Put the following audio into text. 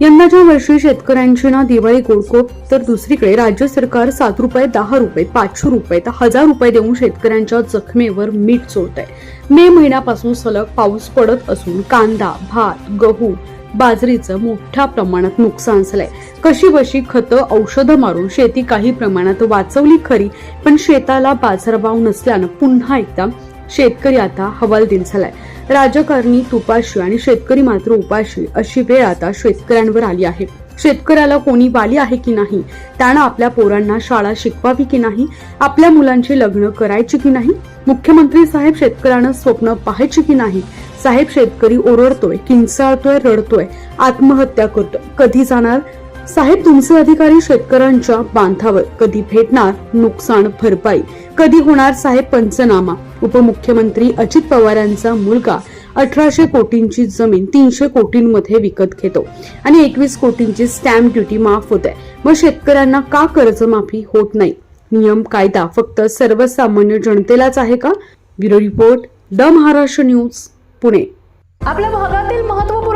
यंदाच्या वर्षी शेतकऱ्यांची ना दिवाळी गोडकोप तर दुसरीकडे राज्य सरकार सात रुपये दहा रुपये पाचशे रुपये तर हजार रुपये देऊन शेतकऱ्यांच्या जखमेवर मीठ चोळत आहे मे महिन्यापासून सलग पाऊस पडत असून कांदा भात गहू बाजरीचं मोठ्या प्रमाणात नुकसान झालंय. कशी बशी खतं औषधं मारून शेती काही प्रमाणात वाचवली खरी पण शेताला बाजारभाव नसल्यानं पुन्हा एकदा शेतकरी आता हवालदिल झालाय. राजकारणी तुपाशी आणि शेतकरी मात्र उपाशी अशी वेळ आता शेतकऱ्यांवर आली आहे. शेतकऱ्याला कोणी वाली आहे की नाही? त्यानं आपल्या पोरांना शाळा शिकवावी की नाही? आपल्या मुलांची लग्न करायची की नाही? मुख्यमंत्री साहेब शेतकऱ्यांना स्वप्न पाहायची की नाही? साहेब शेतकरी ओरडतोय किंचाळतोय रडतोय आत्महत्या करतोय. कधी जाणार? साहेब तुमचे अधिकारी शेतकऱ्यांच्या बांधावर कधी भेटणार? नुकसान भरपाई. कधी होणार साहेब पंचनामा? उपमुख्यमंत्री अजित पवार यांचा मुलगा अठराशे कोटींची जमीन तीनशे कोटींमध्ये विकत घेतो आणि एकवीस कोटींची स्टॅम्प ड्युटी माफ होते. मग शेतकऱ्यांना का कर्जमाफी होत नाही? नियम कायदा फक्त सर्वसामान्य जनतेलाच आहे का? Bureau report the Maharashtra news Pune. आपल्या भागातील महत्त्वपूर्ण